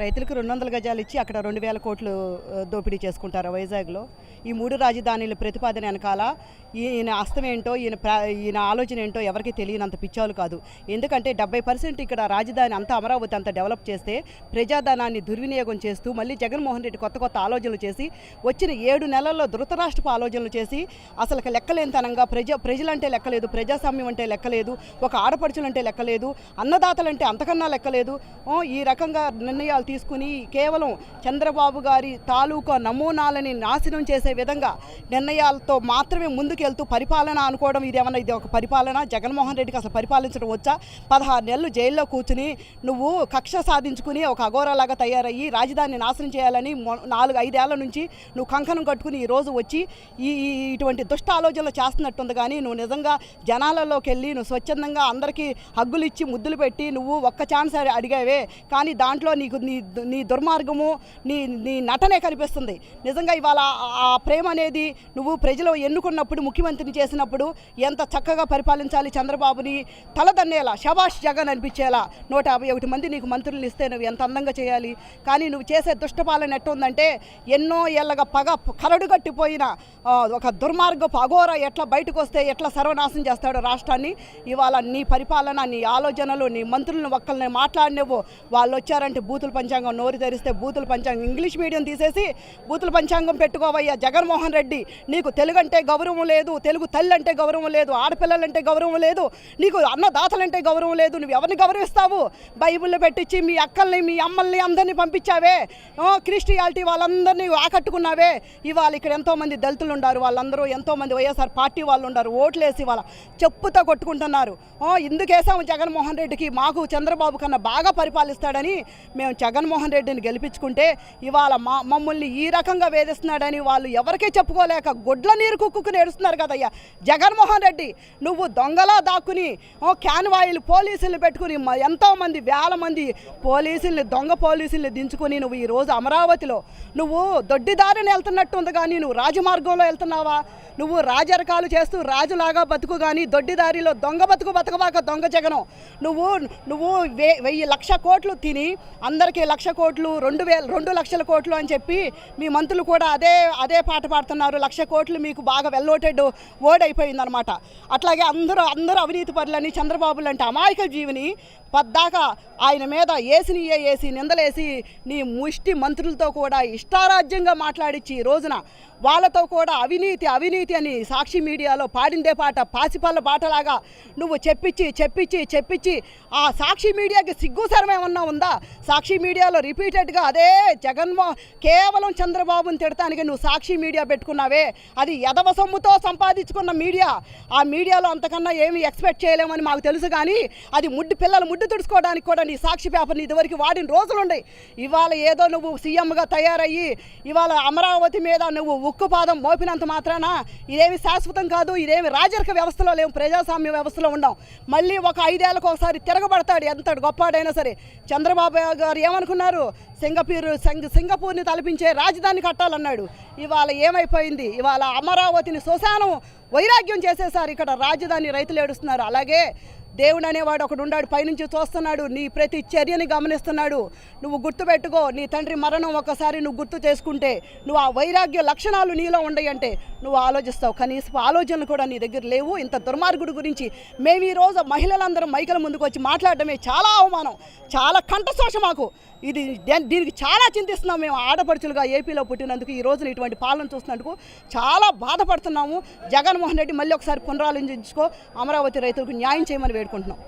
రైతులకు రెండు వందల గజాలు ఇచ్చి అక్కడ రెండు వేల కోట్లు దోపిడీ చేసుకుంటారు వైజాగ్లో. ఈ మూడు రాజధానుల ప్రతిపాదన వెనకాల ఈయన అస్తం ఏంటో ఈయన ఈయన ఆలోచన ఏంటో ఎవరికి తెలియనంత పిచ్చాలు కాదు. ఎందుకంటే డెబ్బై పర్సెంట్ ఇక్కడ రాజధాని అంతా అమరావతి అంతా డెవలప్ చేస్తే ప్రజాధనాన్ని దుర్వినియోగం చేస్తూ మళ్ళీ జగన్మోహన్ రెడ్డి కొత్త కొత్త ఆలోచనలు చేసి వచ్చిన ఏడు నెలల్లో ధృతరాష్ట్రపు ఆలోచనలు చేసి అసలు లెక్కలేనితనంగా ప్రజ ప్రజలంటే లెక్కలేదు ప్రజాస్వామ్యం అంటే లెక్కలేదు ఒక ఆడపడుచులంటే లెక్కలేదు అన్నదాతలంటే అంతకన్నా లెక్కలేదు. ఈ రకంగా నిర్ణయాలు తీసుకుని కేవలం చంద్రబాబు గారి తాలూకా నమూనాలని నాశనం చేసే విధంగా నిర్ణయాలతో మాత్రమే ముందుకెళ్తూ పరిపాలన అనుకోవడం ఇదేమన్నా ఇది ఒక పరిపాలన? జగన్మోహన్ రెడ్డికి అసలు పరిపాలించడం వచ్చా? పదహారు నెలలు జైల్లో కూర్చుని నువ్వు కక్ష సాధించుకుని ఒక అఘోరలాగా తయారయ్యి రాజధానిని నాశనం చేయాలని నాలుగు ఐదేళ్ళ నుంచి నువ్వు కంకణం కట్టుకుని ఈరోజు వచ్చి ఈ ఈ ఇటువంటి దుష్ట ఆలోచనలు చేస్తున్నట్టుంది కానీ నువ్వు నిజంగా జనాలలోకి వెళ్ళి నువ్వు స్వచ్ఛందంగా అందరికీ హగ్గులు ఇచ్చి ముద్దులు పెట్టి నువ్వు ఒక్క ఛాన్స్ అడిగావే. కానీ దాంట్లో నీకు నీ నీ నీ దుర్మార్గము నీ నీ నటనే కనిపిస్తుంది. నిజంగా ఇవాళ ఆ- ప్రేమ అనేది నువ్వు ప్రజలు ఎన్నుకున్నప్పుడు ముఖ్యమంత్రిని చేసినప్పుడు ఎంత చక్కగా పరిపాలించాలి చంద్రబాబుని తలదన్నేలా శబాష్ జగన్ అనిపించేలా నూట యాభై ఒకటి మంది నీకు మంత్రులు ఇస్తే నువ్వు ఎంత అందంగా చేయాలి? కానీ నువ్వు చేసే దుష్టపాలన ఎట్టుందంటే ఎన్నో ఏళ్ళగా పగ కరడు కట్టిపోయిన ఒక దుర్మార్గపు అఘోర ఎట్లా బయటకు వస్తే ఎట్లా సర్వనాశనం చేస్తాడో రాష్ట్రాన్ని ఇవాళ నీ పరిపాలన నీ ఆలోచనలు నీ మంత్రులను ఒక్కరిని మాట్లాడినవు వాళ్ళు వచ్చారంటే బూతులు పంచాంగం నోరు తెరిస్తే బూతుల పంచాంగం. ఇంగ్లీష్ మీడియం తీసేసి బూతుల పంచాంగం పెట్టుకోవయ్యా జగన్మోహన్ రెడ్డి. నీకు తెలుగు అంటే గౌరవం లేదు తెలుగు తల్లి అంటే గౌరవం లేదు ఆడపిల్లలంటే గౌరవం లేదు నీకు అన్నదాతలంటే గౌరవం లేదు నువ్వు ఎవరిని గౌరవిస్తావు? బైబిల్ పెట్టించి మీ అక్కల్ని మీ అమ్మల్ని అందరినీ పంపించావే? క్రిస్టియాలిటీ వాళ్ళందరినీ ఆకట్టుకున్నావే? ఇవాళ ఇక్కడ ఎంతోమంది దళితులు ఉన్నారు వాళ్ళందరూ ఎంతోమంది వైఎస్ఆర్ పార్టీ వాళ్ళు ఉన్నారు ఓట్లేసి వాళ్ళ చెప్పుతో కొట్టుకుంటున్నారు. ఇందుకేసాము జగన్మోహన్ రెడ్డికి మాకు చంద్రబాబు కన్నా బాగా పరిపాలిస్తాడని మేము జగన్మోహన్ రెడ్డిని గెలిపించుకుంటే ఇవాళ మా మమ్మల్ని ఈ రకంగా వేధిస్తున్నాడని వాళ్ళు ఎవరికీ చెప్పుకోలేక గుడ్ల నీరు కుక్కుని ఏడుస్తున్నారు కదయ్యా. జగన్మోహన్ రెడ్డి నువ్వు దొంగలా దాక్కుని ఓ క్యాన్వాయిలు పోలీసులు పెట్టుకుని ఎంతోమంది వేల మంది పోలీసుల్ని దొంగ పోలీసుల్ని దించుకొని నువ్వు ఈ రోజు అమరావతిలో నువ్వు దొడ్డిదారిని వెళ్తున్నట్టు ఉంది కానీ నువ్వు రాజమార్గంలో వెళ్తున్నావా? నువ్వు రాజరకాలు చేస్తూ రాజులాగా బతుకు కానీ దొడ్డిదారిలో దొంగ బతుకు బతకబాక దొంగ జగనం. నువ్వు నువ్వు వెయ్యి లక్ష కోట్లు తిని అందరికీ లక్ష కోట్లు రెండు వేల రెండు లక్షల కోట్లు అని చెప్పి మీ మంత్రులు కూడా అదే అదే పాట పాడుతున్నారు. లక్ష కోట్లు మీకు బాగా వెల్లోటెడ్ వర్డ్ అయిపోయిందనమాట అట్లాగే అందరూ అందరూ అవినీతి పరులని చంద్రబాబు లాంటి అమాయక జీవిని పద్దాకా ఆయన మీద ఏసిని ఏసి నిందలేసి నీ ముష్టి మంత్రులతో కూడా ఇష్టారాజ్యంగా మాట్లాడించి ఈ రోజున వాళ్ళతో కూడా అవినీతి అవినీతి అని సాక్షి మీడియాలో పాడిందే పాట పాసిపల్ల పాటలాగా నువ్వు చెప్పించి చెప్పించి చెప్పించి ఆ సాక్షి మీడియాకి సిగ్గుసరం ఏమన్నా ఉందా? సాక్షి మీడియా మీడియాలో రిపీటెడ్గా అదే జగన్మో కేవలం చంద్రబాబుని తిడటానికి నువ్వు సాక్షి మీడియా పెట్టుకున్నావే. అది ఎదవ సొమ్ముతో సంపాదించుకున్న మీడియా. ఆ మీడియాలో అంతకన్నా ఏమి ఎక్స్పెక్ట్ చేయలేమని మాకు తెలుసు కానీ అది ముడ్డు పిల్లలు ముడ్డు తుడుచుకోవడానికి కూడా నీ సాక్షి పేపర్ని ఇదివరకు వాడిన రోజులుండే ఇవాళ ఏదో నువ్వు సీఎంగా తయారయ్యి ఇవాళ అమరావతి మీద నువ్వు ఉక్కు పాదం మోపినంత మాత్రాన ఇదేమి శాశ్వతం కాదు ఇదేమి రాజరిక వ్యవస్థలో లేవు ప్రజాస్వామ్య వ్యవస్థలో ఉండం. మళ్ళీ ఒక ఐదేళ్ళకు ఒకసారి తిరగబడతాడు ఎంత గొప్పాడైనా సరే. చంద్రబాబు గారు ఏమనుకున్నారు? సింగపూర్ సింగ సింగపూర్ని తలపించే రాజధాని కట్టాలన్నాడు. ఇవాళ ఏమైపోయింది? ఇవాళ అమరావతిని శ్మశానం వైరాగ్యం చేసేసారు ఇక్కడ రాజధాని రైతులు ఏడుస్తున్నారు. అలాగే దేవుడు అనేవాడు ఒకడు ఉన్నాడు పైనుంచి చూస్తున్నాడు నీ ప్రతి చర్యని గమనిస్తున్నాడు. నువ్వు గుర్తుపెట్టుకో నీ తండ్రి మరణం ఒకసారి నువ్వు గుర్తు చేసుకుంటే నువ్వు ఆ వైరాగ్య లక్షణాలు నీలో ఉండయంటే అంటే నువ్వు ఆలోచిస్తావు. కనీసం ఆలోచనలు కూడా నీ దగ్గర లేవు. ఇంత దుర్మార్గుడు గురించి మేము ఈ రోజు మహిళలందరం మైకల ముందుకు వచ్చి మాట్లాడటమే చాలా అవమానం చాలా కంఠశోష మాకు. ఇది దీనికి చాలా చింతిస్తున్నాం మేము ఆడపడుచులుగా ఏపీలో పుట్టినందుకు ఈ రోజున ఇటువంటి పాలన చూస్తున్నందుకు చాలా బాధపడుతున్నాము. జగన్మోహన్ రెడ్డి మళ్ళీ ఒకసారి పునరాలోచించుకో అమరావతి రైతులకు న్యాయం చేయమని వేడుకుంటున్నాం.